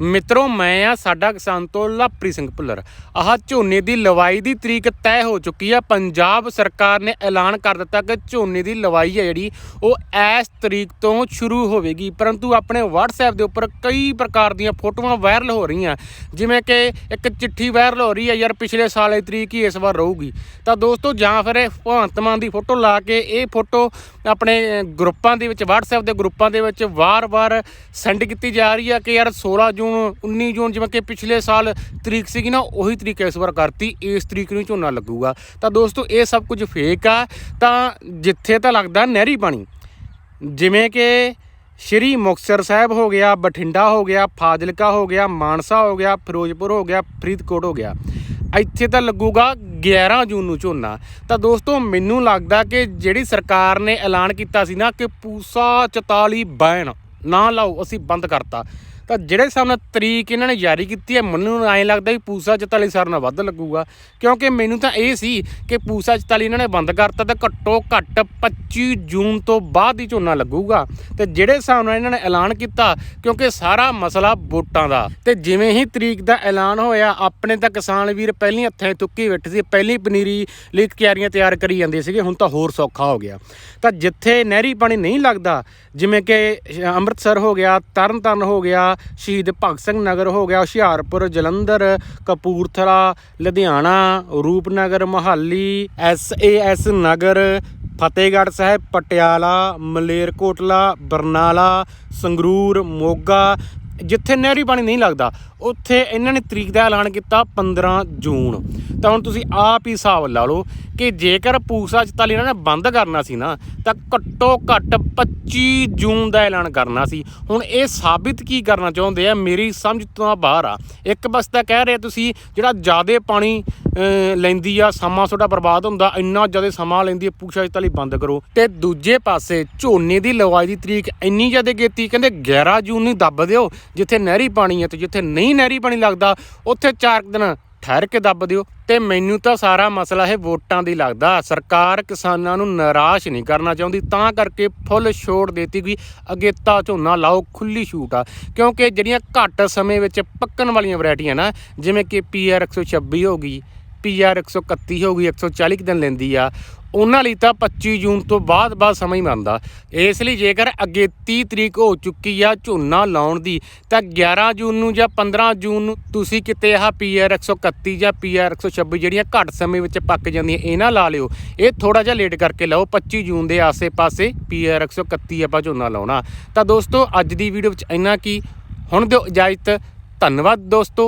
ਮਿੱਤਰੋ, ਮੈਂ ਆ ਸਾਡਾ ਕਿਸਾਨ ਤੋਂ ਲਾਪਰੀ ਸਿੰਘ ਭੁੱਲਰ। ਆਹ ਝੋਨੇ ਦੀ ਲਵਾਈ ਦੀ ਤਰੀਕ ਤੈਅ ਹੋ ਚੁੱਕੀ ਆ। ਪੰਜਾਬ ਸਰਕਾਰ ਨੇ ਐਲਾਨ ਕਰ ਦਿੱਤਾ ਕਿ ਝੋਨੇ ਦੀ ਲਵਾਈ ਹੈ ਜਿਹੜੀ, ਉਹ ਇਸ ਤਰੀਕ ਤੋਂ ਸ਼ੁਰੂ ਹੋਵੇਗੀ। ਪਰੰਤੂ ਆਪਣੇ WhatsApp ਦੇ ਉੱਪਰ ਕਈ ਪ੍ਰਕਾਰ ਦੀਆਂ ਫੋਟੋਆਂ ਵਾਇਰਲ ਹੋ ਰਹੀਆਂ। ਜਿਵੇਂ ਕਿ ਇੱਕ ਚਿੱਠੀ ਵਾਇਰਲ ਹੋ ਰਹੀ ਹੈ ਯਾਰ ਪਿਛਲੇ ਸਾਲ ਦੀ ਤਰੀਕ ਹੀ ਇਸ ਵਾਰ ਰਹੂਗੀ। ਤਾਂ ਦੋਸਤੋ, ਜਾਂ ਫਿਰ ਇਹ ਭਗਵੰਤ ਮਾਨ ਦੀ ਫੋਟੋ ਲਾ ਕੇ ਇਹ ਫੋਟੋ ਆਪਣੇ ਗਰੁੱਪਾਂ ਦੇ ਵਿੱਚ, WhatsApp ਦੇ ਗਰੁੱਪਾਂ ਦੇ ਵਿੱਚ ਵਾਰ-ਵਾਰ ਸੈਂਡ ਕੀਤੀ ਜਾ ਰਹੀ ਹੈ ਕਿ ਯਾਰ 16 ਜੂਨ 19 ਜੂਨ ਜਿਵੇਂ ਕਿ ਪਿਛਲੇ ਸਾਲ ਤਰੀਕ ਸੀਗੀ ਨਾ, ਉਹੀ ਤਰੀਕ ਇਸ ਵਾਰ ਕਰਤੀ, ਇਸ ਤਰੀਕ ਨੂੰ ਝੋਨਾ ਲੱਗੂਗਾ। ਤਾਂ ਦੋਸਤੋ, ਇਹ ਸਭ ਕੁਝ ਫੇਕ ਆ। ਤਾਂ ਜਿੱਥੇ ਤਾਂ ਲੱਗਦਾ ਨਹਿਰੀ ਪਾਣੀ। ਜਿਵੇਂ ਕਿ ਸ਼੍ਰੀ ਮੁਕਤਸਰ ਸਾਹਿਬ ਹੋ ਗਿਆ, ਬਠਿੰਡਾ ਹੋ ਗਿਆ, ਫਾਜ਼ਿਲਕਾ ਹੋ ਗਿਆ, ਮਾਨਸਾ ਹੋ ਗਿਆ, ਫਿਰੋਜ਼ਪੁਰ ਹੋ ਗਿਆ, ਫਰੀਦਕੋਟ ਹੋ ਗਿਆ। ਇੱਥੇ ਤਾਂ ਲੱਗੂਗਾ 11 ਜੂਨ ਨੂੰ ਝੋਨਾ। ਤਾਂ ਦੋਸਤੋ, ਮੈਨੂੰ ਲੱਗਦਾ ਕਿ ਜਿਹੜੀ ਸਰਕਾਰ ਨੇ ਐਲਾਨ ਕੀਤਾ ਸੀ ਨਾ ਕਿ ਪੂਸਾ 44 ਬੈਨ ਨਾ ਲਾਓ, ਅਸੀਂ ਬੰਦ ਕਰਤਾ। ਤਾਂ ਜਿਹੜੇ ਹਿਸਾਬ ਨਾਲ ਤਰੀਕ ਇਹਨਾਂ ਨੇ ਜਾਰੀ ਕੀਤੀ ਹੈ, ਮੈਨੂੰ ਐਂ ਲੱਗਦਾ ਵੀ ਪੂਸਾ 44 ਸਾਲ ਨਾਲ ਵੱਧ ਲੱਗੂਗਾ। ਕਿਉਂਕਿ ਮੈਨੂੰ ਤਾਂ ਇਹ ਸੀ ਕਿ ਪੂਸਾ 44 ਇਹਨਾਂ ਨੇ ਬੰਦ ਕਰਤਾ ਤਾਂ ਘੱਟੋ ਘੱਟ 25 ਜੂਨ ਤੋਂ ਬਾਅਦ ਹੀ ਝੋਨਾ ਲੱਗੂਗਾ। ਤੇ ਜਿਹੜੇ ਹਿਸਾਬ ਨਾਲ ਇਹਨਾਂ ਨੇ ਐਲਾਨ ਕੀਤਾ, ਕਿਉਂਕਿ ਸਾਰਾ ਮਸਲਾ ਵੋਟਾਂ ਦਾ। ਤੇ ਜਿਵੇਂ ਹੀ ਤਰੀਕ ਦਾ ਐਲਾਨ ਹੋਇਆ, ਆਪਣੇ ਤਾਂ ਕਿਸਾਨ ਵੀਰ ਪਹਿਲੀ ਹੱਥਾਂ 'ਚ ਤੁੱਕੀ ਬੈਠੇ ਸੀ, ਪਹਿਲੀ ਪਨੀਰੀ ਲਈ ਕਿਆਰੀਆਂ ਤਿਆਰ ਕਰੀ ਜਾਂਦੇ ਸੀਗੇ, ਹੁਣ ਤਾਂ ਹੋਰ ਸੌਖਾ ਹੋ ਗਿਆ। ਤਾਂ ਜਿੱਥੇ ਨਹਿਰੀ ਪਾਣੀ ਨਹੀਂ ਲੱਗਦਾ, ਜਿਵੇਂ ਕਿ ਅੰਮ੍ਰਿਤਸਰ ਹੋ ਗਿਆ, ਤਰਨਤਾਰਨ ਹੋ ਗਿਆ ਸ਼ਹੀਦ ਭਗਤ ਸਿੰਘ ਨਗਰ ਹੋ ਗਿਆ, ਹੁਸ਼ਿਆਰਪੁਰ, ਜਲੰਧਰ, ਕਪੂਰਥਲਾ, ਲੁਧਿਆਣਾ, ਰੂਪਨਗਰ, ਮੋਹਾਲੀ, ਐਸ ਨਗਰ, ਫਤਿਹਗੜ੍ਹ ਸਾਹਿਬ, ਪਟਿਆਲਾ, ਮਲੇਰਕੋਟਲਾ, ਬਰਨਾਲਾ, ਸੰਗਰੂਰ, ਮੋਗਾ, ਜਿੱਥੇ ਨਹਿਰੀ ਪਾਣੀ ਨਹੀਂ ਲੱਗਦਾ, ਉੱਥੇ ਇਹਨਾਂ ਨੇ ਤਰੀਕ ਦਾ ਐਲਾਨ ਕੀਤਾ 15 ਜੂਨ। ਤਾਂ ਹੁਣ ਤੁਸੀਂ ਆਪ ਹੀ ਹਿਸਾਬ ਲਾ ਲਓ ਕਿ ਜੇਕਰ ਪੂਸਾ 44 ਇਹਨਾਂ ਨੇ ਬੰਦ ਕਰਨਾ ਸੀ ਨਾ, ਤਾਂ ਘੱਟੋ ਘੱਟ 25 ਜੂਨ ਦਾ ਐਲਾਨ ਕਰਨਾ ਸੀ। ਹੁਣ ਇਹ ਸਾਬਿਤ ਕੀ ਕਰਨਾ ਚਾਹੁੰਦੇ ਆ? ਮੇਰੀ ਸਮਝ ਤੋਂ ਬਾਹਰ ਆ। ਇੱਕ ਬਸ ਤਾਂ ਕਹਿ ਰਹੇ ਤੁਸੀਂ, ਜਿਹੜਾ ਜ਼ਿਆਦਾ ਪਾਣੀ ਲੈਂਦੀ ਆ, ਸਮਾਂ ਤੁਹਾਡਾ ਬਰਬਾਦ ਹੁੰਦਾ, ਇੰਨਾ ਜ਼ਿਆਦਾ ਸਮਾਂ ਲੈਂਦੀ ਹੈ ਪੂਸਾ 44 ਬੰਦ ਕਰੋ। ਤੇ ਦੂਜੇ ਪਾਸੇ ਝੋਨੇ ਦੀ ਲਵਾਈ ਦੀ ਤਰੀਕ ਇੰਨੀ ਜ਼ਿਆਦਾ ਕੀਤੀ, ਕਹਿੰਦੇ 11 ਜੂਨ ਨੂੰ ਦੱਬ ਦਿਓ, ਜਿੱਥੇ ਨਹਿਰੀ ਪਾਣੀ ਹੈ ਤੇ ਜਿੱਥੇ ਨਹੀਂ ਨਹਿਰੀ ਪਾਣੀ ਲੱਗਦਾ, ਉੱਥੇ ਚਾਰ ਦਿਨ ਠਹਿਰ ਕੇ ਦੱਬ ਦਿਓ। ਤੇ ਮੈਨੂੰ ਤਾਂ ਸਾਰਾ ਮਸਲਾ ਇਹ ਵੋਟਾਂ ਦੀ ਲੱਗਦਾ। ਸਰਕਾਰ ਕਿਸਾਨਾਂ ਨੂੰ ਨਿਰਾਸ਼ ਨਹੀਂ ਕਰਨਾ ਚਾਹੁੰਦੀ। ਤਾਂ ਕਰਕੇ ਫੁੱਲ ਛੋੜ ਦੇਤੀ ਗਈ। ਅਗੇਤਾ ਝੋਨਾ ਲਾਓ, ਖੁੱਲੀ ਛੂਟ ਆ। ਕਿਉਂਕਿ ਜਿਹੜੀਆਂ ਘੱਟ ਸਮੇਂ ਵਿੱਚ ਪੱਕਣ ਵਾਲੀਆਂ ਵੈਰਾਈਟੀਆਂ ਨਾ, ਜਿਵੇਂ ਕਿ ਪੀਆਰ 126 ਹੋ ਗਈ ਪੀਆਰ 131 ਹੋ ਗਈ 140 ਕੁ ਦਿਨ ਲੈਂਦੀ ਆ ਉਹਨਾਂ ਲਈ ਤਾਂ 25 ਜੂਨ ਤੋਂ ਬਾਅਦ ਬਾਅਦ ਸਮਾਂ ਹੀ ਬਣਦਾ। ਇਸ ਲਈ ਜੇਕਰ ਅੱਗੇ 30 ਤਰੀਕ ਹੋ ਚੁੱਕੀ ਆ ਝੋਨਾ ਲਾਉਣ ਦੀ, ਤਾਂ 11 ਜੂਨ ਨੂੰ ਜਾਂ 15 ਜੂਨ ਨੂੰ ਤੁਸੀਂ ਕਿਤੇ ਆਹ ਪੀਆਰ 131 ਜਾਂ ਪੀਆਰ 126 ਜਿਹੜੀਆਂ ਘੱਟ ਸਮੇਂ ਵਿੱਚ ਪੱਕ ਜਾਂਦੀਆਂ, ਇਹਨਾਂ ਲਾ ਲਿਓ। ਇਹ ਥੋੜਾ ਜਿਹਾ ਲੇਟ ਕਰਕੇ ਲਾਓ 25 ਜੂਨ ਦੇ ਆਸੇ-ਪਾਸੇ ਪੀਆਰ 131 ਆਪਾਂ ਝੋਨਾ ਲਾਉਣਾ। ਤਾਂ ਦੋਸਤੋ, ਅੱਜ ਦੀ ਵੀਡੀਓ ਵਿੱਚ ਇੰਨਾ ਕੀ। ਹੁਣ ਦਿਓ ਇਜਾਜ਼ਤ, ਧੰਨਵਾਦ ਦੋਸਤੋ।